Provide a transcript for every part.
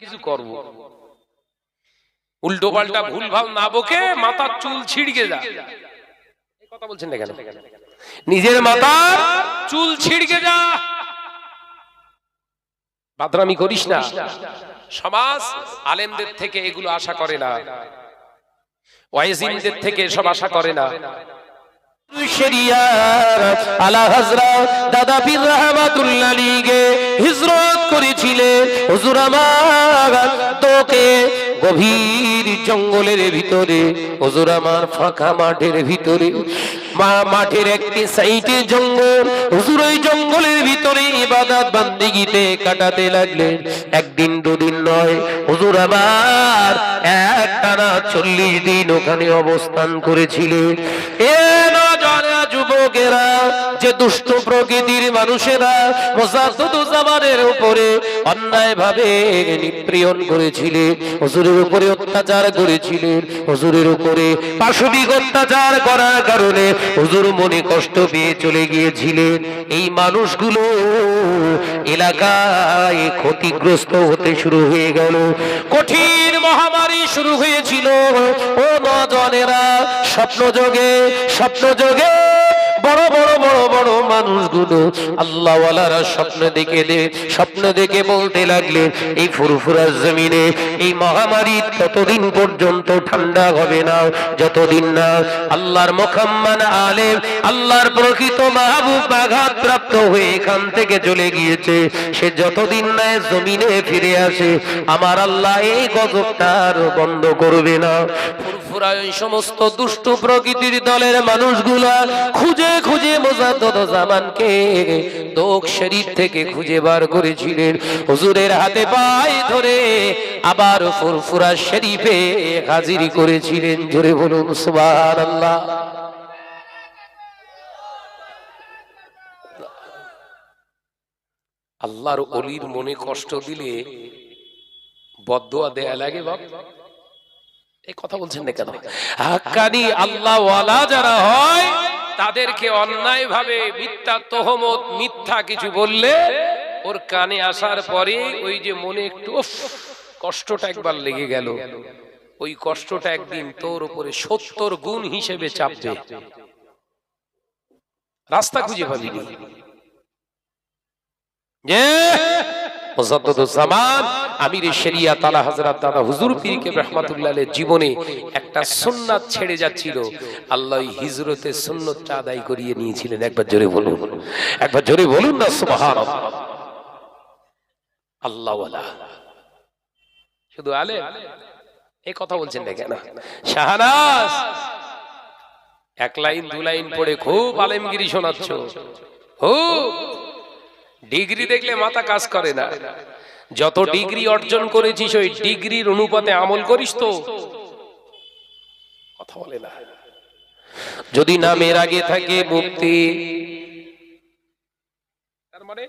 কিছু করব। উল্টো পাল্টা ভুল ভালো না বকে মাথার চুল ছিড়কে যা। কথা বলছেন না কেন? নিজের মাথার চুল ছিড়কে যা। বাদরামি করিস না। সমাজ আলেমদের থেকে এগুলো আশা করে না। ওয়াইজিনদের থেকে এসব আশা করে না। গভীর জঙ্গলের ভিতরে, হুজুর আমার ফাঁকা মাঠের ভিতরে, মা মাঠের একটি সাইডে জঙ্গল, হুজুর ওই জঙ্গলের ভিতরে ইবাদত বান্দিগিতে কাটাতে লাগলেন। একদিন দুদিন নয়, হুজুর আমার একটানা চল্লিশ দিন ওখানে অবস্থান করেছিলেন। এ যুবকেরা যে দুষ্ট প্রকৃতির মানুষেরা মোসাদ্দুজ্জামানের উপরে অন্যায় ভাবে নিপ্রিয়ন করেছিলেন, হুজুরের উপরে অত্যাচার করেছিলেন, হুজুরের উপরে পাশবিক অত্যাচার করার কারণে হুজুর মনে কষ্ট পেয়ে চলে গিয়েছিলেন। এই মানুষগুলো এলাকায় ক্ষতিগ্রস্ত হতে শুরু হয়ে গেল। কঠিন মহামারী শুরু হয়েছিল। ও নজনেরা স্বপ্ন যোগে স্বপ্ন যোগে বড় বড় বড় বড় মানুষগুলো আল্লাহওয়ালারা স্বপ্ন দেখে দে স্বপ্ন দেখে বলতে লাগলেন এই ফুরফুরার জমিনে এই মহামারী ততদিন পর্যন্ত ঠান্ডা হবে না, যতদিন না আল্লাহর মোকাম্মান আলেম, আল্লাহর প্রকৃত মাহবুব আঘাত প্রাপ্ত হয়ে এখান থেকে চলে গিয়েছে, সে যতদিন না জমিনে ফিরে আসে, আমার আল্লাহ এই গজবটা আর বন্ধ করবে না। মানুষগুলা খুঁজে খুঁজে থেকে খুঁজে বার করেছিলেন। হুজুরের হাতে পায়ে ধরে আবার শরীফে হাজিরি করেছিলেন। জোরে বলুন আল্লাহর অলির মনে কষ্ট দিলে বদুয়া দেয়া লাগে বাপ। এই কথা বলছেন না কেন? হাক্কানি আল্লাহ ওয়ালা যারা হয় তাদেরকে অন্যায় ভাবে মিথ্যা তহমত মিথ্যা কিছু বললে ওর কানে আসার পরে ওই যে মনে একটু উফ, কষ্টটা একবার লেগে গেল। ওই কষ্টটা একদিন তোর উপরে সত্তর গুণ হিসেবে চাপবে। রাস্তা খুঁজে পাবি না। যে মুজাদ্দুজ্জামান আমির তালা দাদা হুজুর জীবনে একটা সুন্নাত ছেড়ে যাচ্ছিল। আল্লাহ করিয়ে নিয়েছিলেন। একবার জোরে বলুন। একবার জোরে বলুন না, সুবহানাল্লাহ। আল্লাহ শুধু আলে বলছেন না কেন? এক লাইন, দু লাইন পড়ে খুব আলেমগিরি শোনাচ্ছ। খুব। ডিগ্রি দেখলে মাথা কাজ করে না। যত ডিগ্রি অর্জন করেছিস ওই ডিগ্রির অনুপাতে আমল করিস তো। কথা বলে না। যদি নামের আগে থাকে মুক্তি। মানে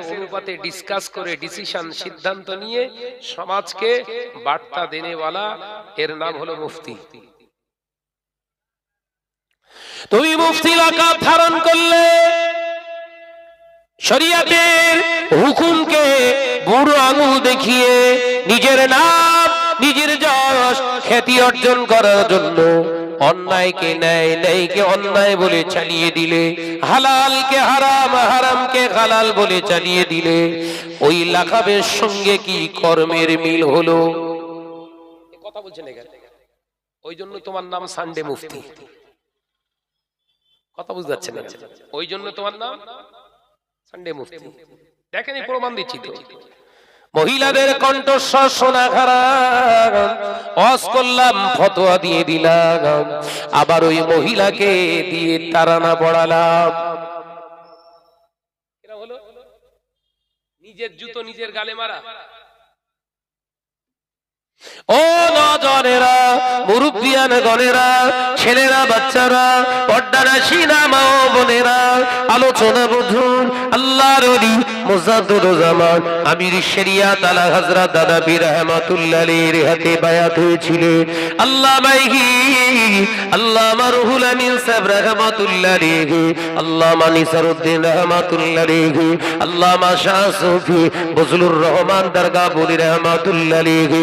অনুপাতে ডিসকাস করে ডিসিশন সিদ্ধান্ত নিয়ে সমাজকে বার্তা দেনেওয়ালা, এর নাম হলো মুফতি। তুমি মুফতি লাকাব ধারণ করলে শরিয়াতের হুকুমকে বুড়ো আঙুল দেখিয়ে নিজের নাম, নিজের যশ, খ্যাতি অর্জন করার জন্য অন্যায়কে ন্যায়, ন্যায়কে অন্যায় বলে চালিয়ে দিলে, হালালকে হারাম, হারামকে হালাল বলে চালিয়ে দিলে, ওই লাকাবের সঙ্গে কি কর্মের মিল হলো? কথা বলছেন এখানে। ওই জন্য তোমার নাম সানডে মুফতি। কথা বুঝতে পারছেন ওই জন্য তোমার নাম? সানডে মুফতি দেখেন প্রমাণ দিচ্ছি তো। মহিলাদের কণ্ঠস্বর শোনা খারাপ। অস করলাম ফতোয়া দিয়ে দিলাম। আবার ওই মহিলাকে দিয়ে তারানা পড়ালাম। নিজের জুতো নিজের গালে মারা। ও নজনেরা মুরব্বিয়ান গণেরা, ছেলেরা, বাচ্চারা পর্দারা সিনা মা ও বোনেরা, আলোচনা বুঝুন, আল্লাহর অলি মুজাদ্দুদ জামান, আমির শরিয়াত আলা হযরত দাদা পীর রহমাতুল্লাহ আলাইহির হাতে বায়াত হয়েছিলেন। আল্লাহ মাইহি আল্লাহ মারহুল আমিন সাহেব রহমাতুল্লাহ আলাইহি আল্লাহ মানিসারউদ্দিন রহমাতুল্লাহ আলাইহি আল্লাহ মাশা সুফি বজলুর রহমান দরগা বলি রহমাতুল্লাহ আলাইহি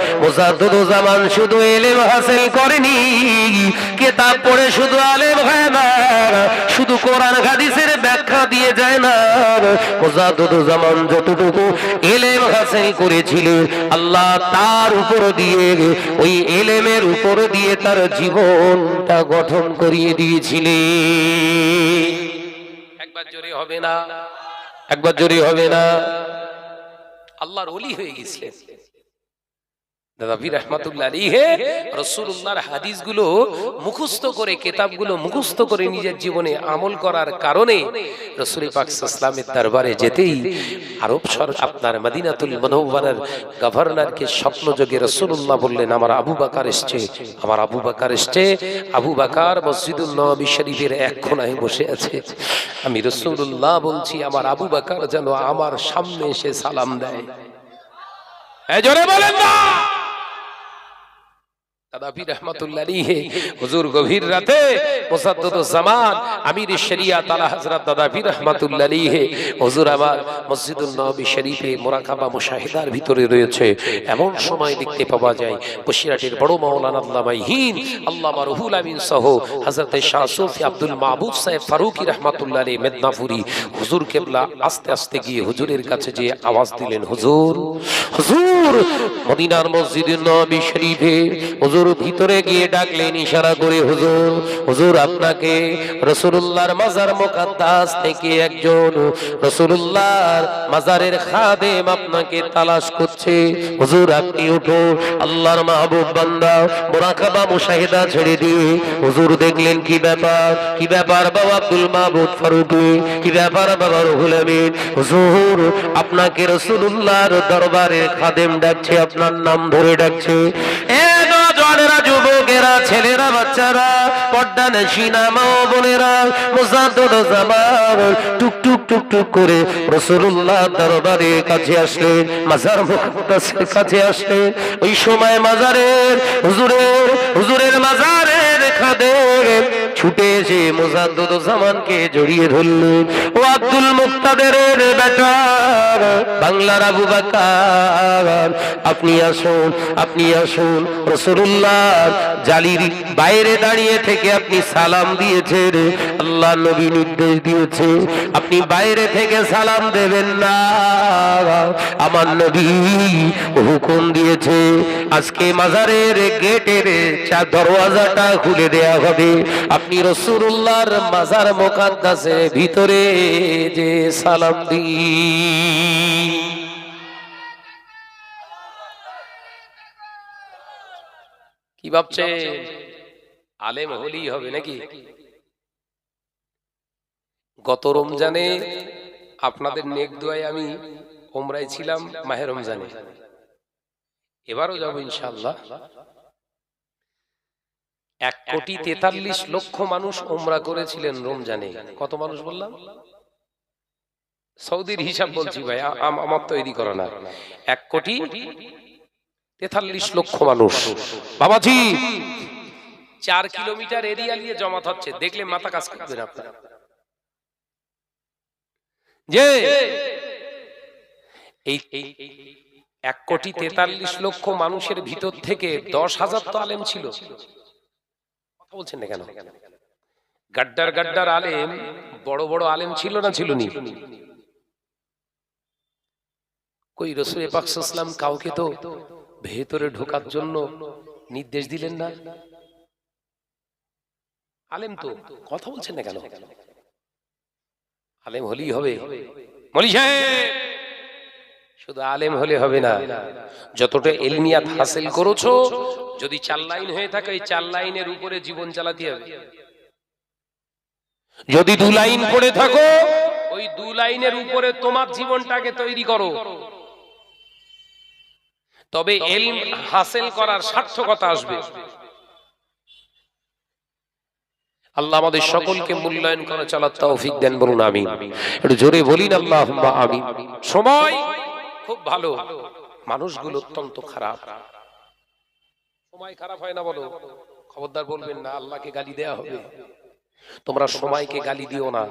মুজাদ্দদ জামান শুধু হাসিল করেনি। পড়ে শুধু আলেম হয় না, শুধু কোরআন হাদিসের ব্যাখ্যা দিয়ে যায় না। জামান যতটুকু হাসিল করেছিলেন, আল্লাহ তার উপর দিয়ে, ওই এলেমের উপর দিয়ে তার জীবনটা গঠন করিয়ে দিয়েছিলেন। একবার জোরে হবে না, একবার জোরে হবে না। আল্লাহর ওলি হয়ে গেছিলেন। দাদা রহমাতুল্লাহ আলাইহি রাসূলুল্লাহর হাদিসগুলো মুখস্থ করে, কিতাবগুলো মুখস্থ করে নিজের জীবনে আমল করার কারণে দরবারে যেতেই আরব আপনার গভর্নরকে রাসূলুল্লাহ বললেন, আমার আবু বকর এসেছে, আমার আবু বকর এসেছে, আবু বকর মসজিদুল শরীফের এক বসে আছে। আমি রাসূলুল্লাহ বলছি, আমার আবু বকর যেন আমার সামনে এসে সালাম দেয়। জোরে বলেন না! দাদা পীর হুজুর গভীর রাতে মুসাদ্দদ আমির শরিয়াত আলা হযরত দাদা পীর হুজুর আমার মসজিদুল নববী শরীফে মুরাকাবা মুশাহিদার ভিতরে রয়েছে। এমন সময় দেখতে পাওয়া যায় বসিরহাটের বড় মাওলানা আল্লামা আল্লামা রুহুল আমিন সহ হযরত শাহ সুফি আব্দুল মাহবুব সাহেব ফারুকী রহমাতুল্লাহ মেদনাপুরি। হুজুর কেবলা আস্তে আস্তে গিয়ে হুজুরের কাছে যে আওয়াজ দিলেন হুজুর হুজুর মদিনার মসজিদে নবী শরীফে হুজুর ভিতরে গিয়ে ডাকলেন ইশারা করে, হুজুর হুজুর, আপনাকে রাসূলুল্লাহর মাজার মুকাদ্দাস থেকে একজন রাসূলুল্লাহর মাজারের খাদেম আপনাকে তালাশ করছে। হুজুর, আপনি উঠো আল্লাহর মাহবুব বান্দা, মুরাকাবা মুশাহিদা ছেড়ে দিয়ে হুজুর দেখলেন কি ব্যাপার কি ব্যাপার বাবা আব্দুল মাহবুব ফারুকি, কি ব্যাপার বাবা রুহুল আমিন? হুজুর, আপনাকে রাসূলুল্লাহর দরবারে খাদেম ডাকছে, আপনার নাম ধরে ডাকছে। এ নজনেরা যুবকেরা ছেলেরা, বাচ্চারা, পর্দা নেশিনা মা বোনেরা, মুজাদ্দদ জামান টুক টুক টুক টুক করে রাসূলুল্লাহ দরবারে কাছে আসলেন, মাজার মুকদ্দাসের কাছে আসলেন। ওই সময় মাজারের হুজুরের হুজুরের মাজারের খাদেম ছুটে এসে মুজাদ্দদ জামানকে জড়িয়ে ধরলেন। ও আব্দুল মুক্তাদের বেটা, বাংলার আবু বাকার, আপনি আসুন আপনি আসুন রসুল্লাহ জালির বাইরে দাঁড়িয়ে থেকে আপনি সালাম দিয়েছেন। আল্লাহ নবী নির্দেশ দিয়েছে, আপনি বাইরে থেকে সালাম দেবেন না। আমার নবী হুকুম দিয়েছে, আজকে মাজারের গেটের চা দরওয়াজাটা খুলে দেয়া হবে। আপনি রসুল্লাহর মাজার মোকাদ্দাসে ভিতরে যে সালাম দিন। কি ভাবছে? আলেম হলেই হবে নাকি? গত রমজানে আপনাদের নেক দোয়ায় আমি ওমরায় ছিলাম মাহে রমজানে। এবারও যাব ইনশাল্লাহ এক কোটি তেতাল্লিশ লক্ষ মানুষ ওমরা করেছিলেন রমজানে। কত মানুষ বললাম? সৌদির হিসাব বলছি ভাই আম- আমার তৈরি করা না এক কোটি তেতাল্লিশ লক্ষ মানুষ। বাবাজি, চার কিলোমিটার এরিয়া নিয়ে জমা হচ্ছে। দেখলে মাথা কাজ করবেন আপনারা। যে, এই- এক কোটি তেতাল্লিশ লক্ষ মানুষের ভিতর থেকে দশ হাজার তো আলেম ছিল। কথা বলছেন না কেন? গাড্ডার গাড্ডার আলেম, বড় বড় আলেম ছিল না ছিল নি? কই রসুল পাকসাল্লাম কাউকে তো ভেতরে ঢোকার জন্য নির্দেশ দিলেন না? আলেম তো কথা বলছেন না কেন? আলেম হলেই হবে। শুধু আলেম হলে হবে না। যতটা এলমিয়াত হাসিল করেছ, যদি চার লাইন হয়ে থাকে, ওই চার লাইনের উপরে জীবন চালাতে হবে। যদি দু লাইন পড়ে থাকো, ওই দু লাইনের উপরে তোমার জীবনটাকে তৈরি করো। তবে এলম হাসিল করার সার্থকতা আসবে। আল্লাহ আমাদের সকলকে মূল্যায়ন করে চলার তৌফিক দেন বলুন আমি একটু জোরে বলিন আল্লাহ আমি সময় খুব ভালো। মানুষগুলো অত্যন্ত খারাপ। সময় খারাপ হয় না বলো? খবরদার বলবেন না আল্লাহকে গালি দেয়া হবে। তোমরা সময়কে গালি দিও না।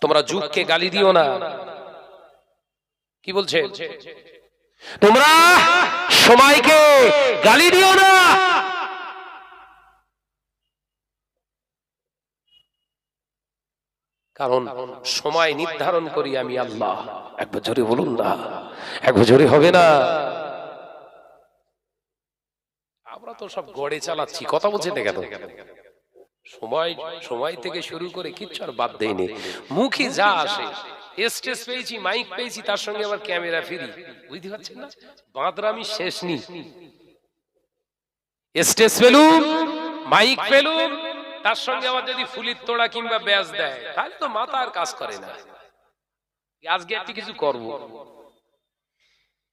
তোমরা যুগকে গালি দিও না। কি বলছে? তোমরা সময়কে গালি দিও না। কারণ সময় নির্ধারণ করি আমি আল্লাহ। একবার জোরে বলুন না। একবার জোরে হবে না। আমরা তো সব গড়ে চালাচ্ছি, কথা বলছেন কেন? সময় সময় থেকে শুরু করে কিচ্ছু আর বাদ দেয়নি। মুখে যা আসে স্টেজ পেয়েছি মাইক পেয়েছি, তার সঙ্গে আবার ক্যামেরা ফিরি। বুঝতে পারছেন না? বাঁদরামি শেষ নি। স্টেজ পেলুম মাইক পেলুম তার সঙ্গে আবার যদি ফুলির তোড়া কিংবা ব্যাজ দেয়, তাহলে তো মাথা আর কাজ করে না। আজকে একটি কিছু করব।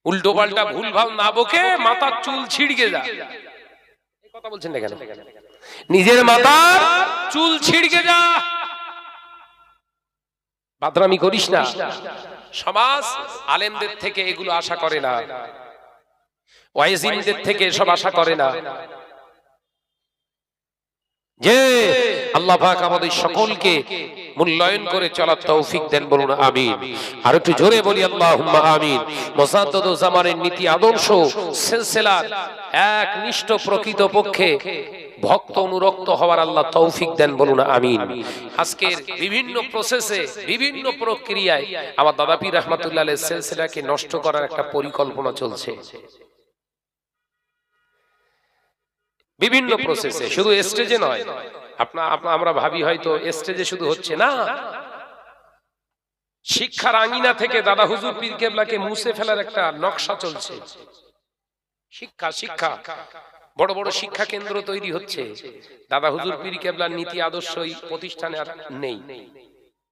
উল্টো পাল্টা ভুল ভালো না বকে মাথার চুল ছিড়কে যা। এই কথা বলছেন না কেন? নিজের মাথার চুল ছিড়কে যা। বাদরামি করিস না। সমাজ আলেমদের থেকে এগুলো আশা করে না। ওয়াইজিনদের থেকে সব আশা করে না। যে আল্লাহ পাক আমাদের সকলকে মূল্যায়ন করে চলার তৌফিক দেন বলুন আমিন। আর একটু জোরে বলি আল্লাহুম্মা আমিন। মোসাদ্দদ জামানের নীতি আদর্শ সিলসিলার এক নিষ্ঠ প্রকৃত পক্ষে ভক্ত অনুরক্ত হওয়ার আল্লাহ তৌফিক দেন বলুন, আমিন। আজকের বিভিন্ন প্রসেসে বিভিন্ন প্রক্রিয়ায় আমার দাদা পীর রহমাতুল্লাহ সিলসিলাকে নষ্ট করার একটা পরিকল্পনা চলছে। বিভিন্ন প্রসেসে শুধু স্টেজে নয়, আপনা আপনা, আমরা ভাবি হয়তো স্টেজে শুধু হচ্ছে না। শিক্ষার আঙিনা থেকে দাদা হুজুর পীর কেবলাকে মুছে ফেলার একটা নকশা চলছে। শিক্ষা শিক্ষা। বড় বড় শিক্ষা কেন্দ্র তৈরি হচ্ছে। দাদা হুজুর পীর কেবলার নীতি আদর্শ প্রতিষ্ঠানে আর নেই।